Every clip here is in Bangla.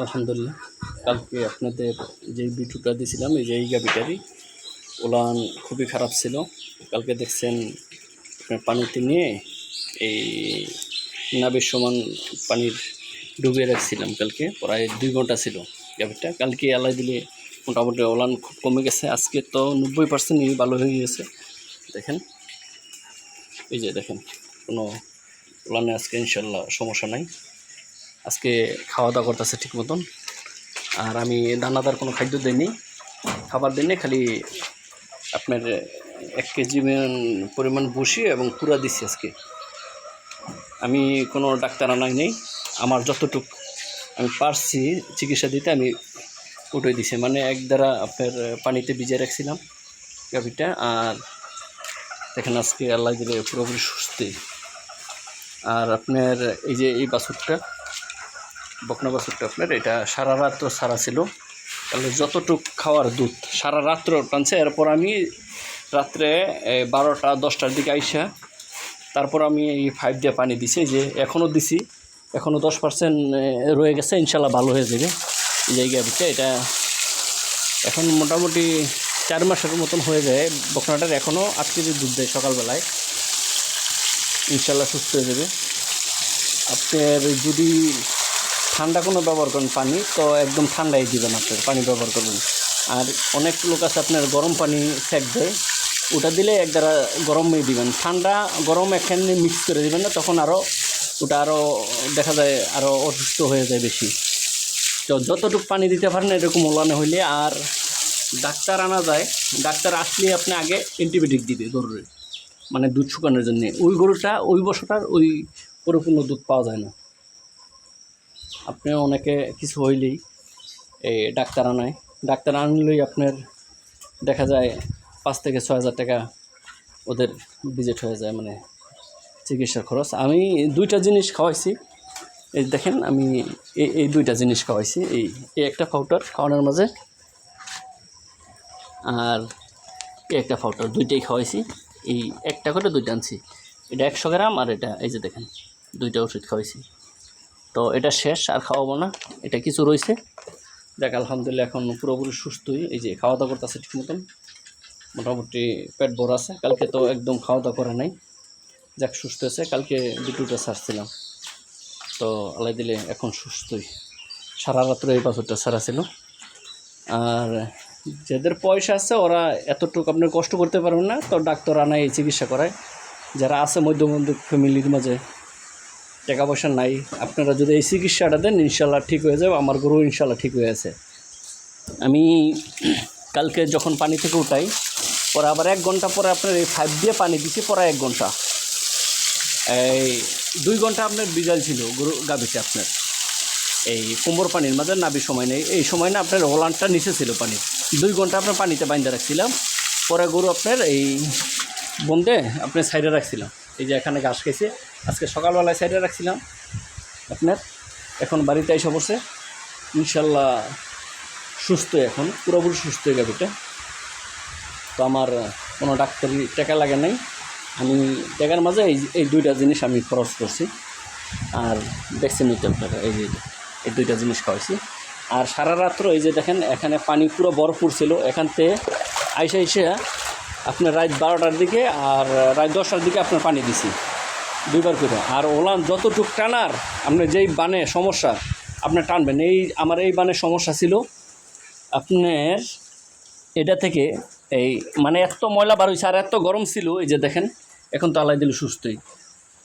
আলহামদুলিল্লাহ। কালকে আপনাদের যে ভিডিওটা দিয়েছিলাম এই যে এই গাবিটারই ওলান খুবই খারাপ ছিল। কালকে দেখছেন পানিতে নিয়ে এই নাবের সমান পানির ডুবিয়ে রাখছিলাম কালকে, প্রায় দুই ঘণ্টা ছিল গাবিটা কালকে এলাই দিলে মোটামুটি ওলান খুব কমে গেছে, আজকে তো নব্বই পার্সেন্টই ভালো হয়ে গেছে। দেখেন, এই যে দেখেন, কোনো ওলানে আজকে ইনশাল্লাহ সমস্যা নাই। আজকে খাওয়া দাওয়া করতেছে ঠিক মতন। আর আমি দানাদার কোনো খাদ্য দিইনি। খাবার দিইনি, খালি আপনার এক কেজি পরিমাণ বসি এবং পুরা দিচ্ছি আজকে। আমি কোনো ডাক্তার আনাই নেই। আমার যতটুক আমি পারছি চিকিৎসা দিতে, আমি উঠে দিছি। মানে এক দ্বারা আপনার পানিতে ভিজিয়ে রাখছিলাম গাভিটা। আর দেখেন আজকে আল্লাহ দিলে পুরোপুরি সুস্থই। আর আপনার এই যে এই বাছুরটা বকনা বাছুরটা এটা সারা রাত্র সারা ছিল। তাহলে যতটুক খাওয়ার দুধ, সারা রাত্র টানছে এরপর আমি রাত্রে বারোটা, দশটার দিকে আইসা তারপর আমি এই ফাইভ দিয়ে পানি দিছি, যে এখনও দিছি এখনও দশ পার্সেন্ট রয়ে গেছে, ইনশাল্লাহ ভালো হয়ে যাবে। এই জায়গা ভিতরে এটা এখন মোটামুটি চার মাসের মতন হয়ে যায়। বকনাটার এখনও আট কেজি দুধ দেয় সকালবেলায়। ইনশাল্লাহ সুস্থ হয়ে যাবে। আপনার যদি ঠান্ডা কোনো ব্যবহার করেন পানি, তো একদম ঠান্ডাই দিবেন আপনার পানি ব্যবহার করবেন। আর অনেক লোক আছে আপনার গরম পানি সেক দেয়, ওটা দিলে এক দ্বারা গরমই দিবেন। ঠান্ডা, গরম এখানে মিক্স করে দিবেন না, তখন আরও ওটা আরও দেখা যায় আরও অসুস্থ হয়ে যায় বেশি। তো যতটুকু পানি দিতে পারেন এরকম ওলানে হইলে, আর ডাক্তার আনা যায়, ডাক্তার আসলে আপনি আগে অ্যান্টিবায়োটিক দিবে গরুর মানে দুধ শুকানোর জন্যে। ওই গরুটা, ওই বছরটার ওই পরিপূর্ণ দুধ পাওয়া যায় না। আপনি অনেকে কিছু হইলেই এই ডাক্তার আনায় ডাক্তার আনলেই আপনার দেখা যায় পাঁচ থেকে ছয় হাজার টাকা ওদের ভিজিট হয়ে যায় মানে চিকিৎসার খরচ। আমি দুইটা জিনিস খাওয়াইছি। এই দেখেন, আমি এই এই দুইটা জিনিস খাওয়াইছি। এই এই একটা পাউডার খাওয়ানোর মাঝে আর এই একটা পাউডার দুইটাই খাওয়াইছি। এই একটা করে দুইটা আনছি। এটা একশো গ্রাম আর এটা, এই যে দেখেন, দুইটা ওষুধ খাওয়াইছি। তো এটা শেষ, আর খাওয়াবো না। এটা কিছু রয়েছে দেখ, আলহামদুলিল্লাহ এখন পুরোপুরি সুস্থই। এই যে খাওয়া দাওয়া করতেছে ঠিক মতন। মোটামুটি পেট বড় আছে। কালকে তো একদম খাওয়া দাওয়া করে নাই। যাক, সুস্থ আছে কালকে দুটোটা ছাড়ছিলাম। তো আলাই দিলে এখন সুস্থই। সারা রাত্রে এই পাথরটা ছাড়া ছিল। আর যাদের পয়সা আছে, ওরা এতটুকু আপনার কষ্ট করতে পারবেন না। তো ডাক্তার আনায় এই চিকিৎসা করায়। যারা আছে মধ্যমন্দ ফ্যামিলির মাঝে টাকা পয়সা নাই। আপনারা যদি এই চিকিৎসাটা দেন, ইনশাল্লাহ ঠিক হয়ে যাবে। আমার গরু ইনশাল্লাহ ঠিক হয়ে আছে। আমি কালকে যখন পানি থেকে উঠাই, পরে আবার এক ঘণ্টা পরে আপনার এই ফাইভ দিয়ে পানি দিছি, পরে এক ঘণ্টা। এই দুই ঘণ্টা আপনার বিজাল ছিল, গরু গাভিতে আপনার। এই কুম্বর পানির মাঝে নাবি সময় নেই। এই সময় না আপনার হোলানটা নিচে ছিল পানি দুই ঘণ্টা আপনার পানিতে বাইন্দা রাখছিলাম। পরে গরু আপনার এই বন্ধে আপনার সাইডে রাখছিলাম। এই যে এখানে ঘাস খেয়েছে। আজকে সকালবেলায় সাইডে রাখছিলাম। আপনার এখন বাড়িতে এসে বসে ইনশাল্লাহ সুস্থ এখন, পুরোপুরি সুস্থ হয়ে গাভিটা তো আমার কোনো ডাক্তারি টাকা লাগে নাই। আমি টাকার মাঝে এই এই দুইটা জিনিস আমি খরচ করছি। আর দেখছেন তো আপনারা, এই যে, এই দুইটা জিনিস খাওয়াইছি। আর সারা রাত্র এই যে দেখেন, এখানে পানি পুরো বরফ ছিল। এখান থেকে আইসা আইসে আপনার রাত বারোটার দিকে আর রাত দশটার দিকে আপনার পানি দিছি। দুইবার করে। আর ওলান যতটুক টানার আপনার যেই বানে সমস্যা, আপনি টানবেন। এই আমার এই বানে সমস্যা ছিল, আপনার এটা থেকে এই মানে এত ময়লা বার হয়েছে আর এত গরম ছিল, এই যে দেখেন, এখন তো আলাই দিল সুস্থই।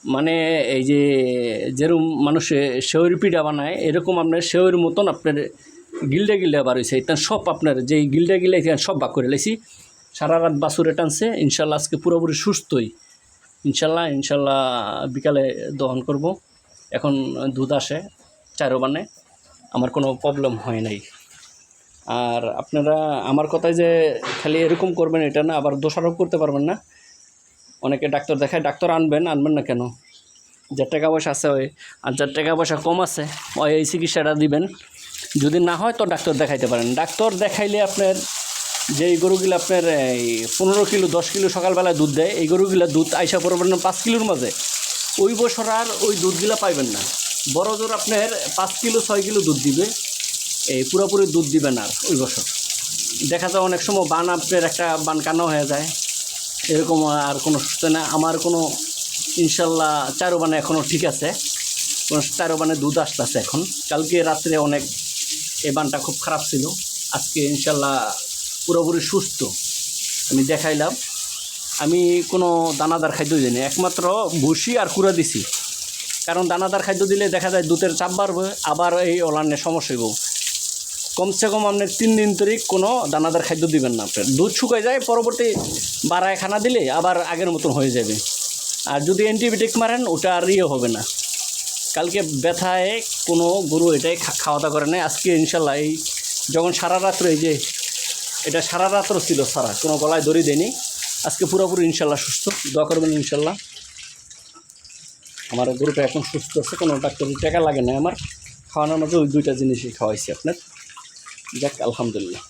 মানে এই যে যেরকম মানুষে শেওয়ের পিঠা বানায়, এরকম আপনার শেওয়ের মতন আপনার গিল্ডা গিল্ডা বার হয়েছে এটা সব আপনার যেই গিল্ডা গিল্ডা সব বাক করে লেছি সারা রাত বাসুরে টানছে, ইনশাল্লাহ আজকে পুরোপুরি সুস্থই। ইনশাল্লাহ ইনশাল্লাহ বিকালে দহন করব। এখন দুধ আসে চারো বানে আমার কোনো প্রবলেম হয় নাই। আর আপনারা আমার কথায় যে খালি এরকম করবেন এটা না, আবার দোষারোপ করতে পারবেন না। অনেকে ডাক্তার দেখায়, ডাক্তার আনবেন আনবেন না কেন? যার টাকা পয়সা আছে ওই, আর যার টাকা পয়সা কম আছে, ওই এই চিকিৎসাটা দিবেন। যদি না হয় তো ডাক্তার দেখাইতে পারেন। ডাক্তার দেখাইলে আপনার যেই গরুগুলো আপনার, এই পনেরো কিলো, দশ কিলো সকালবেলায় দুধ দেয়, এই গরুগুলো দুধ আইসা পড়বেন না পাঁচ কিলোর মাঝে। ওই বছর আর ওই দুধগুলো পাইবেন না। বড় জোর আপনার পাঁচ কিলো, ছয় কিলো দুধ দিবে। এই পুরোপুরি দুধ দিবেন আর ওই বছর। দেখা যায় অনেক সময় বান আপনার একটা বান কানো হয়ে যায়। এরকম আর কোনো সুস্থ না। আমার কোনো, ইনশাল্লাহ চারো বানে এখনও ঠিক আছে। চারো বানে দুধ আসতেছে এখন। কালকে রাত্রে অনেক, এই বানটা খুব খারাপ ছিল। আজকে ইনশাল্লাহ পুরোপুরি সুস্থ। আমি দেখাইলাম। আমি কোনো দানাদার খাদ্য দিইনি, একমাত্র ভুসি আর কুড়া দিছি। কারণ দানাদার খাদ্য দিলে দেখা যায় দুধের চাপ বাড়বে, আবার এই অলান্যে সমস্যা হইব। কমসে কম আপনার তিন দিন তরিক কোনো দানাদার খাদ্য দিবেন না আপনার। দুধ শুকায় যায়, পরবর্তী বাড়ায় খানা দিলে আবার আগের মতন হয়ে যাবে। আর যদি অ্যান্টিবায়োটিক মারেন, ওটা আর ইয়ে হবে না। কালকে ব্যথায় কোনো গরু এটাই খাওয়া দাওয়া করে নাই আজকে ইনশাল্লাহ এই যখন সারা রাত্র এই যে এটা সারা রাত্র ছিল সারা, কোনো গলায় দড়ি দেয়নি। আজকে পুরোপুরি ইনশাল্লাহ সুস্থ, দোয়া করবেন ইনশাল্লাহ। আমার গরুটা এখন সুস্থ আছে, কোনো ডাক্তার টাকা লাগে না আমার। খাওয়ানোর মধ্যে ওই দুইটা জিনিসই খাওয়াইছি আপনার। যাক, আলহামদুলিল্লাহ।